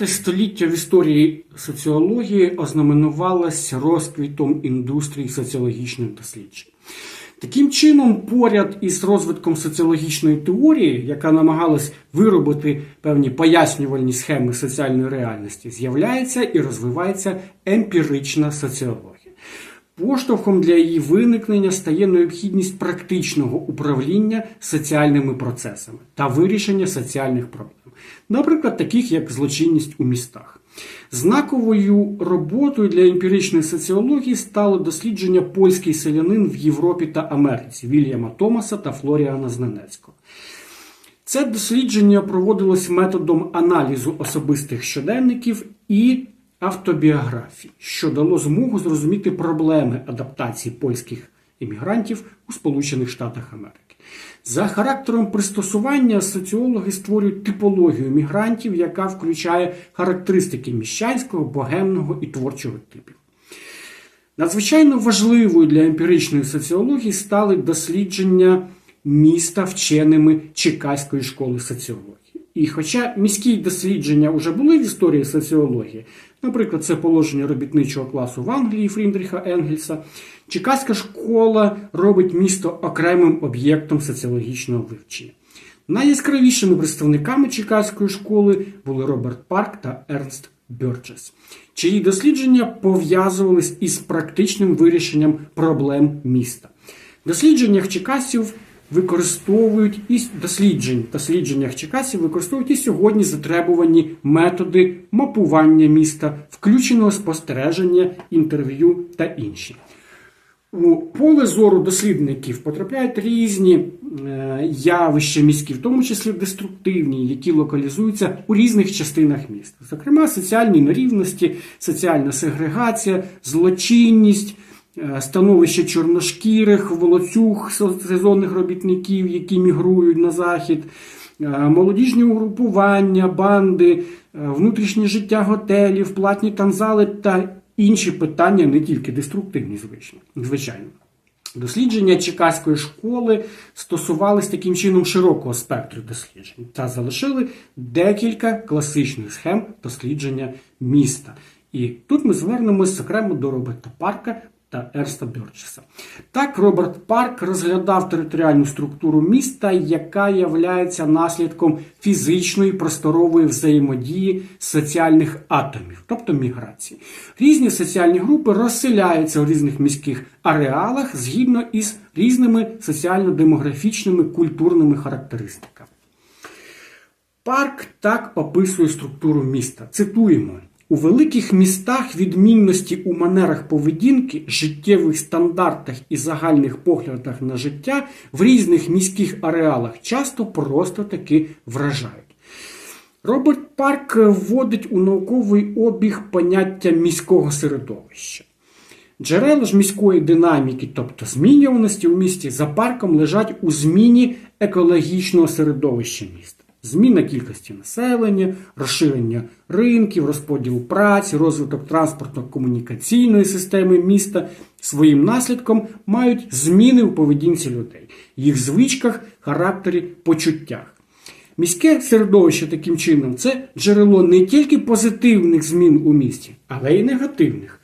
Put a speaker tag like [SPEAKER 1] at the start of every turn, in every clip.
[SPEAKER 1] 20 століття в історії соціології ознаменувалось розквітом індустрії соціологічних досліджень. Таким чином, поряд із розвитком соціологічної теорії, яка намагалась виробити певні пояснювальні схеми соціальної реальності, з'являється і розвивається емпірична соціологія. Поштовхом для її виникнення стає необхідність практичного управління соціальними процесами та вирішення соціальних проблем, наприклад, таких як злочинність у містах. Знаковою роботою для емпіричної соціології стало дослідження польський селянин в Європі та Америці Вільяма Томаса та Флоріана Знанецького. Це дослідження проводилось методом аналізу особистих щоденників і автобіографій, що дало змогу зрозуміти проблеми адаптації польських іммігрантів у Сполучених Штатах Америки. За характером пристосування соціологи створюють типологію мігрантів, яка включає характеристики міщанського, богемного і творчого типів. Надзвичайно важливою для емпіричної соціології стали дослідження міста вченими Чекаської школи соціології. І хоча міські дослідження вже були в історії соціології, наприклад, це положення робітничого класу в Англії Фріндріха Енгельса, Чекаська школа робить місто окремим об'єктом соціологічного вивчення. Найяскравішими представниками Чекаської школи були Роберт Парк та Ернст Бьорчес, чиї дослідження пов'язувались із практичним вирішенням проблем міста. В дослідженнях Чекасів використовують і досліджень, дослідженнях Чекасів використовують і сьогодні затребувані методи мапування міста, включеного спостереження, інтерв'ю та інші. У поле зору дослідників потрапляють різні е, явища міські, в тому числі деструктивні, які локалізуються у різних частинах міста. Зокрема, соціальні нерівності, соціальна сегрегація, злочинність, становище чорношкірих, волоцюг, сезонних робітників, які мігрують на захід, е, молодіжні угрупування, банди, е, внутрішнє життя готелів, платні танзали та інші питання не тільки деструктивні, звичайно. Дослідження Чекаської школи стосувались таким чином широкого спектру досліджень та залишили декілька класичних схем дослідження міста. І тут ми звернемось окремо до Роберта Парка та Ерста Бьорчеса. Так, Роберт Парк розглядав територіальну структуру міста, яка являється наслідком фізичної просторової взаємодії соціальних атомів, тобто міграції. Різні соціальні групи розселяються у різних міських ареалах згідно із різними соціально-демографічними культурними характеристиками. Парк так описує структуру міста. Цитуємо. У великих містах відмінності у манерах поведінки, життєвих стандартах і загальних поглядах на життя в різних міських ареалах часто просто таки вражають. Роберт Парк вводить у науковий обіг поняття міського середовища. Джерела ж міської динаміки, тобто змінюваності у місті, за парком лежать у зміні екологічного середовища міста. Зміна кількості населення, розширення ринків, розподіл праці, розвиток транспортно-комунікаційної системи міста своїм наслідком мають зміни у поведінці людей, їх звичках, характері, почуттях. Міське середовище таким чином це джерело не тільки позитивних змін у місті, але й негативних.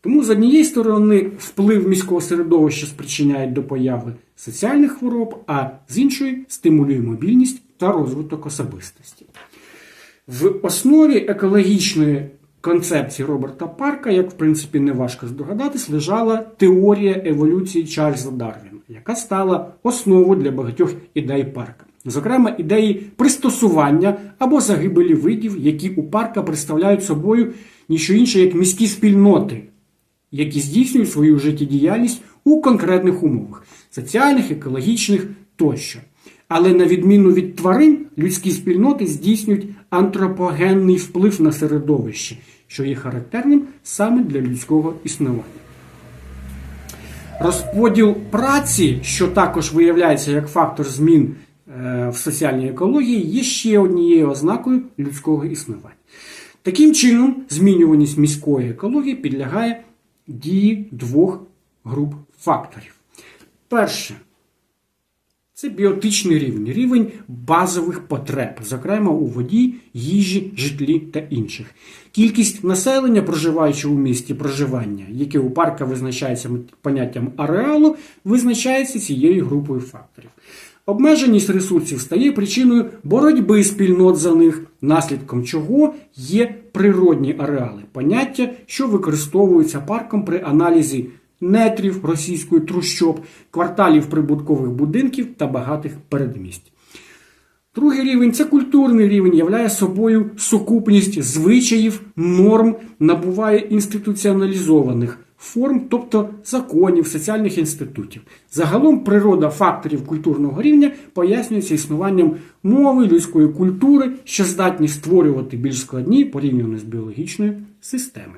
[SPEAKER 1] Тому, з однієї сторони, вплив міського середовища спричиняє до появи соціальних хвороб, а з іншої стимулює мобільність та розвиток особистості. В основі екологічної концепції Роберта Парка, як в принципі не важко здогадатись, лежала теорія еволюції Чарльза Дарвіна, яка стала основою для багатьох ідей парка. Зокрема, ідеї пристосування або загибелі видів, які у парка представляють собою ніщо інше, як міські спільноти, які здійснюють свою життєдіяльність у конкретних умовах соціальних, екологічних тощо. Але на відміну від тварин, людські спільноти здійснюють антропогенний вплив на середовище, що є характерним саме для людського існування. Розподіл праці, що також виявляється як фактор змін е, в соціальній екології, є ще однією ознакою людського існування. Таким чином, змінюваність міської екології підлягає дії двох груп факторів. Перше Це біотичний рівень, рівень базових потреб, зокрема у воді, їжі, житлі та інших. Кількість населення, проживаючого у місті проживання, яке у парка визначається поняттям ареалу, визначається цією групою факторів. Обмеженість ресурсів стає причиною боротьби спільнот за них, наслідком чого є природні ареали, поняття, що використовуються парком при аналізі нетрів російської трущоб, кварталів прибуткових будинків та багатих передмість. Другий рівень це культурний рівень, являє собою сукупність звичаїв, норм, набуває інституціоналізованих форм, тобто законів, соціальних інститутів. Загалом природа факторів культурного рівня пояснюється існуванням мови, людської культури, що здатні створювати більш складні порівняно з біологічною системи.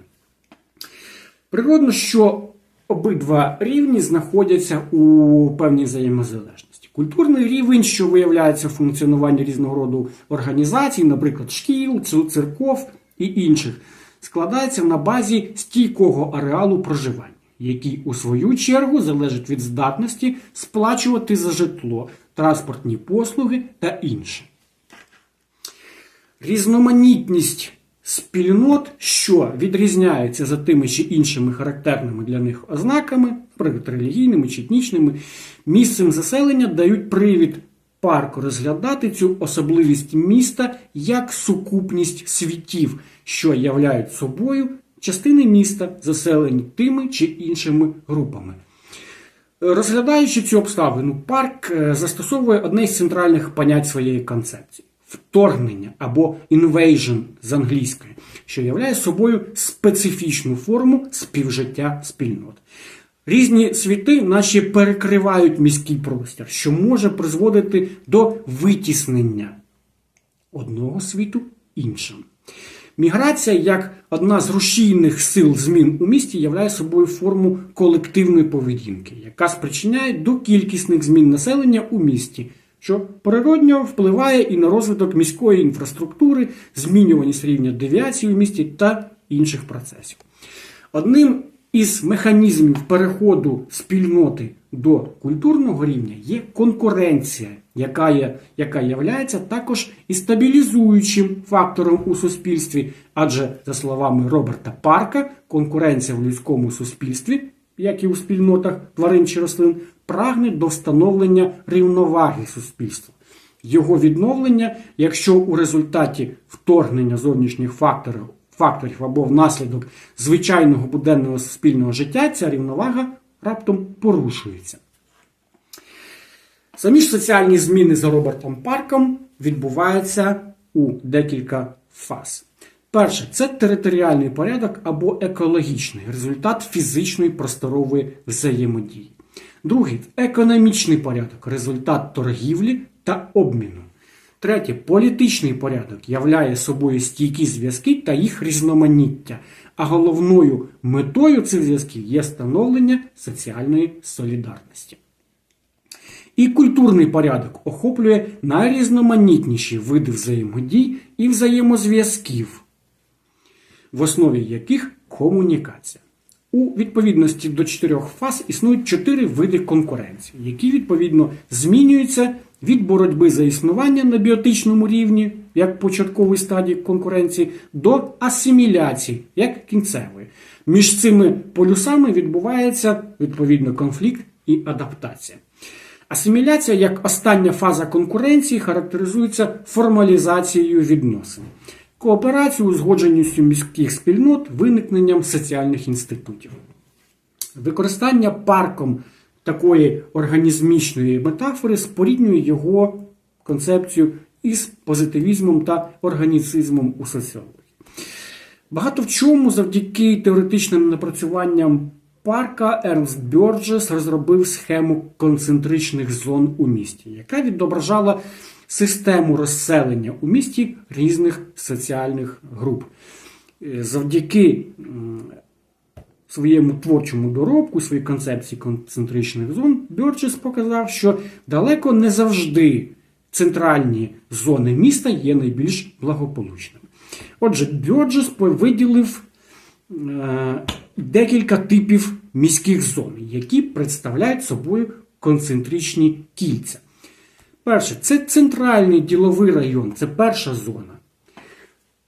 [SPEAKER 1] Природно, що обидва рівні знаходяться у певній взаємозалежності. Культурний рівень, що виявляється в функціонуванні різного роду організацій, наприклад, шкіл, церков і інших, складається на базі стійкого ареалу проживання, який у свою чергу залежить від здатності сплачувати за житло, транспортні послуги та інше. Різноманітність спільнот, що відрізняються за тими чи іншими характерними для них ознаками, наприклад, релігійними чи етнічними, місцем заселення дають привід парку розглядати цю особливість міста як сукупність світів, що являють собою частини міста, заселені тими чи іншими групами. Розглядаючи цю обставину, парк е, застосовує одне з центральних понять своєї концепції вторгнення або invasion з англійської, що являє собою специфічну форму співжиття спільнот. Різні світи наші перекривають міський простір, що може призводити до витіснення одного світу іншим. Міграція як одна з рушійних сил змін у місті являє собою форму колективної поведінки, яка спричиняє до кількісних змін населення у місті, що природньо впливає і на розвиток міської інфраструктури, змінюваність рівня девіації у місті та інших процесів. Одним із механізмів переходу спільноти до культурного рівня є конкуренція, яка є, яка являється також і стабілізуючим фактором у суспільстві, адже, за словами Роберта Парка, конкуренція в людському суспільстві, як і у спільнотах тварин чи рослин, прагне до встановлення рівноваги суспільства. Його відновлення, якщо у результаті вторгнення зовнішніх факторів факторів або внаслідок звичайного буденного суспільного життя ця рівновага раптом порушується. Самі ж соціальні зміни за Робертом Парком відбуваються у декілька фаз. Перше, це територіальний порядок або екологічний результат фізичної просторової взаємодії. Другий економічний порядок результат торгівлі та обміну. Третє, політичний порядок являє собою стійкі зв'язки та їх різноманіття, а головною метою цих зв'язків є становлення соціальної солідарності. І культурний порядок охоплює найрізноманітніші види взаємодій і взаємозв'язків, в основі яких комунікація. У відповідності до чотирьох фаз існують чотири види конкуренції, які відповідно змінюються від боротьби за існування на біотичному рівні, як початкової стадії конкуренції, до асиміляції, як кінцевої. Між цими полюсами відбувається відповідно конфлікт і адаптація. Асиміляція як остання фаза конкуренції характеризується формалізацією відносин, кооперацією, узгодженістю міських спільнот, виникненням соціальних інститутів. Використання парком такої організмічної метафори споріднює його концепцію із позитивізмом та органіцизмом у соціології. Багато в чому завдяки теоретичним напрацюванням парка Ернст Бьорджес розробив схему концентричних зон у місті, яка відображала систему розселення у місті різних соціальних груп. Е, Завдяки своєму творчому доробку, своїй концепції концентричних зон, Бьорджес показав, що далеко не завжди центральні зони міста є найбільш благополучними. Отже, Бьорджес виділив е, декілька типів міських зон, які представляють собою концентричні кільця. Перше, це центральний діловий район, це перша зона.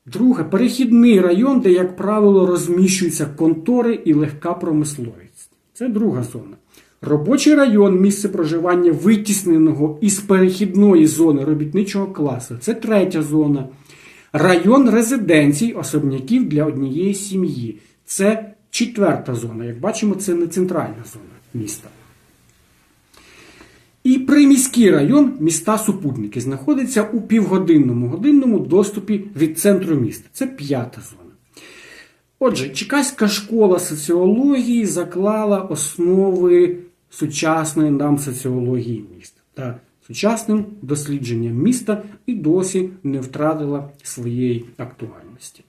[SPEAKER 1] Друге, перехідний район, де, як правило, розміщуються контори і легка промисловість. Це друга зона. Робочий район місце проживання витісненого із перехідної зони робітничого класу. Це третя зона. Район резиденцій особняків для однієї сім'ї. Це четверта зона. Як бачимо, це не центральна зона міста. І приміський район міста Супутники знаходиться у півгодинному годинному доступі від центру міста. Це п'ята зона. Отже, Чекаська школа соціології заклала основи сучасної нам соціології міста та сучасним дослідженням міста і досі не втратила своєї актуальності.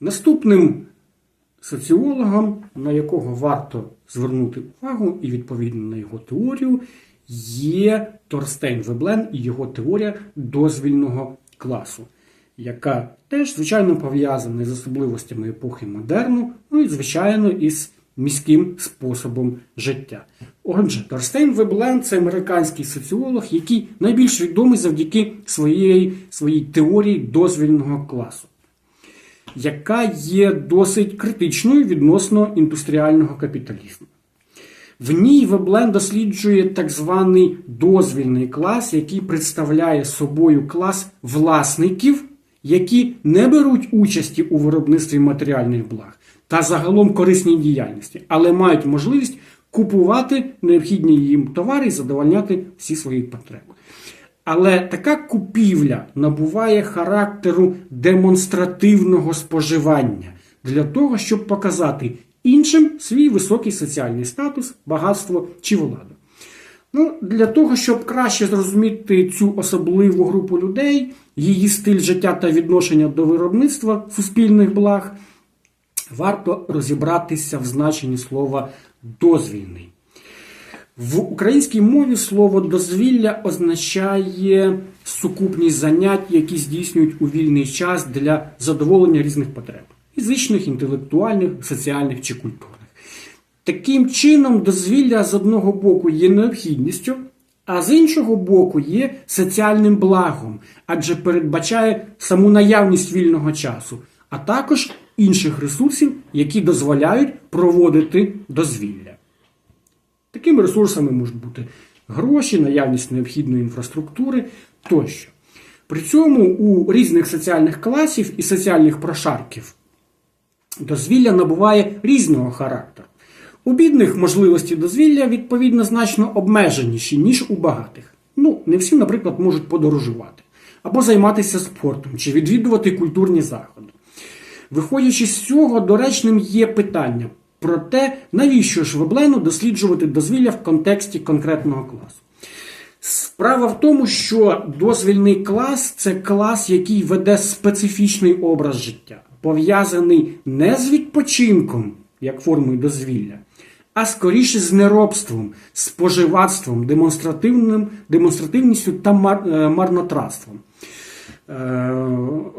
[SPEAKER 1] Наступним соціологом, на якого варто звернути увагу, і відповідно на його теорію, є Торстейн Веблен і його теорія дозвільного класу, яка теж, звичайно, пов'язана з особливостями епохи модерну, ну і, звичайно, із міським способом життя. Отже, Торстейн Веблен це американський соціолог, який найбільш відомий завдяки своєї, своїй теорії дозвільного класу яка є досить критичною відносно індустріального капіталізму. В ній Веблен досліджує так званий дозвільний клас, який представляє собою клас власників, які не беруть участі у виробництві матеріальних благ та загалом корисній діяльності, але мають можливість купувати необхідні їм товари і задовольняти всі свої потреби. Але така купівля набуває характеру демонстративного споживання для того, щоб показати іншим свій високий соціальний статус, багатство чи владу. Ну, Для того, щоб краще зрозуміти цю особливу групу людей, її стиль життя та відношення до виробництва суспільних благ, варто розібратися в значенні слова дозвільний. В українській мові слово дозвілля означає сукупність занять, які здійснюють у вільний час для задоволення різних потреб фізичних, інтелектуальних, соціальних чи культурних. Таким чином, дозвілля з одного боку є необхідністю, а з іншого боку є соціальним благом, адже передбачає саму наявність вільного часу, а також інших ресурсів, які дозволяють проводити дозвілля. Такими ресурсами можуть бути гроші, наявність необхідної інфраструктури тощо. При цьому у різних соціальних класів і соціальних прошарків дозвілля набуває різного характеру. У бідних можливості дозвілля, відповідно, значно обмеженіші, ніж у багатих. Ну, не всі, наприклад, можуть подорожувати, або займатися спортом, чи відвідувати культурні заходи. Виходячи з цього, доречним є питання про те, навіщо ж Веблену досліджувати дозвілля в контексті конкретного класу. Справа в тому, що дозвільний клас це клас, який веде специфічний образ життя, пов'язаний не з відпочинком, як формою дозвілля, а скоріше з неробством, споживацтвом, демонстративним, демонстративністю та е, марнотратством. Е,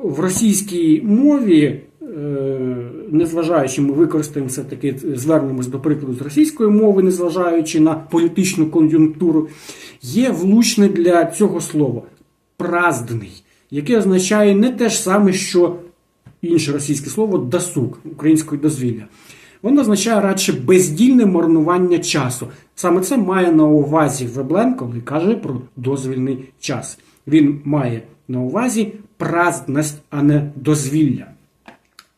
[SPEAKER 1] в російській мові незважаючи, ми використаємо все-таки, звернемось до прикладу з російської мови, незважаючи на політичну кон'юнктуру, є влучне для цього слова праздний, яке означає не те ж саме, що інше російське слово досуг української дозвілля. Воно означає радше бездільне марнування часу. Саме це має на увазі Веблен, коли каже про дозвільний час. Він має на увазі праздність, а не дозвілля.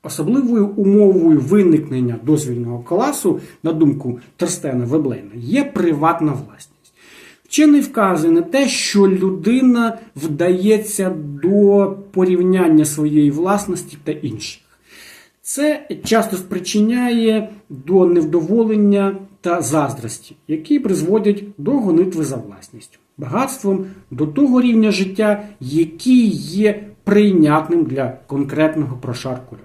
[SPEAKER 1] Особливою умовою виникнення дозвільного класу, на думку Торстена Веблейна, є приватна власність. Вчений вказує на те, що людина вдається до порівняння своєї власності та інших. Це часто спричиняє до невдоволення та заздрості, які призводять до гонитви за власністю, багатством до того рівня життя, який є прийнятним для конкретного прошарку.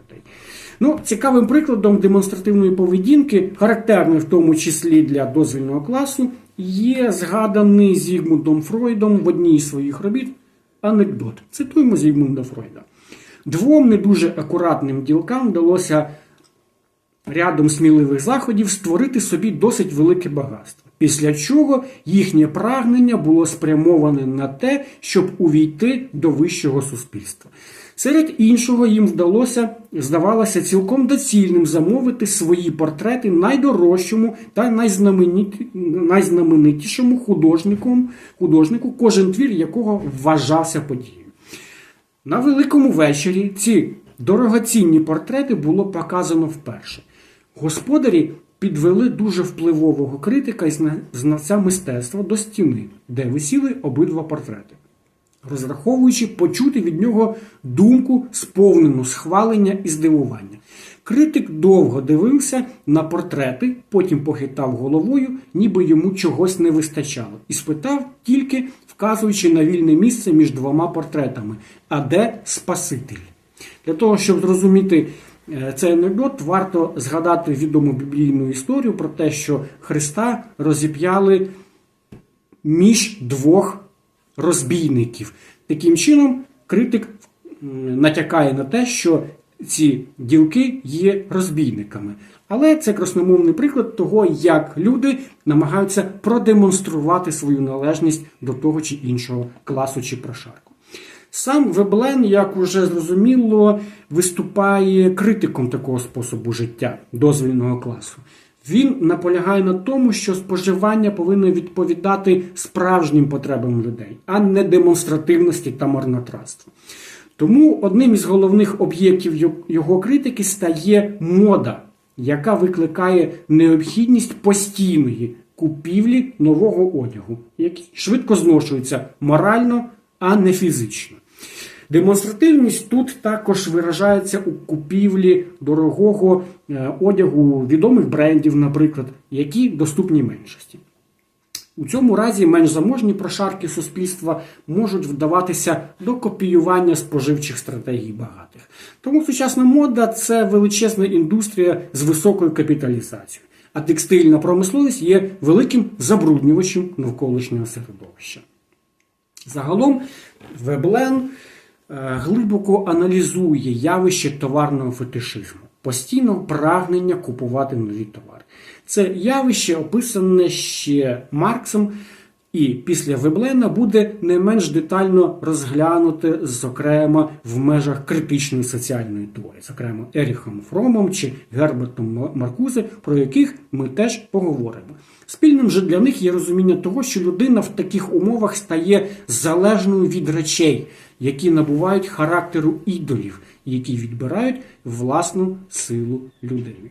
[SPEAKER 1] Ну, Цікавим прикладом демонстративної поведінки, характерної в тому числі для дозвільного класу, є згаданий Зігмундом Фройдом в одній з своїх робіт анекдот. Цитуємо Зігмунда Фройда. Двом не дуже акуратним ділкам вдалося рядом сміливих заходів створити собі досить велике багатство. Після чого їхнє прагнення було спрямоване на те, щоб увійти до вищого суспільства. Серед іншого їм вдалося, здавалося, цілком доцільним замовити свої портрети найдорожчому та найзнаменитішому художником, художнику, кожен твір якого вважався подією. На великому вечорі ці дорогоцінні портрети було показано вперше. Господарі підвели дуже впливового критика і зна- знавця мистецтва до стіни, де висіли обидва портрети, розраховуючи почути від нього думку, сповнену схвалення і здивування. Критик довго дивився на портрети, потім похитав головою, ніби йому чогось не вистачало, і спитав тільки вказуючи на вільне місце між двома портретами: а де Спаситель? Для того, щоб зрозуміти е, цей анекдот, варто згадати відому біблійну історію про те, що Христа розіп'яли між двох розбійників. Таким чином, критик натякає на те, що ці ділки є розбійниками. Але це красномовний приклад того, як люди намагаються продемонструвати свою належність до того чи іншого класу чи прошарку. Сам Веблен, як уже зрозуміло, виступає критиком такого способу життя дозвільного класу. Він наполягає на тому, що споживання повинно відповідати справжнім потребам людей, а не демонстративності та марнотратству. Тому одним із головних об'єктів його критики стає мода, яка викликає необхідність постійної купівлі нового одягу, який швидко зношується морально, а не фізично. Демонстративність тут також виражається у купівлі дорогого е, одягу відомих брендів, наприклад, які доступні меншості. У цьому разі менш заможні прошарки суспільства можуть вдаватися до копіювання споживчих стратегій багатих. Тому сучасна мода це величезна індустрія з високою капіталізацією, а текстильна промисловість є великим забруднювачем навколишнього середовища. Загалом Веблен глибоко аналізує явище товарного фетишизму, постійного прагнення купувати нові товари. Це явище описане ще Марксом, і після Веблена буде не менш детально розглянуте, зокрема, в межах критичної соціальної теорії, зокрема Еріхом Фромом чи Гербертом Маркузе, про яких ми теж поговоримо. Спільним же для них є розуміння того, що людина в таких умовах стає залежною від речей, які набувають характеру ідолів, які відбирають власну силу людини.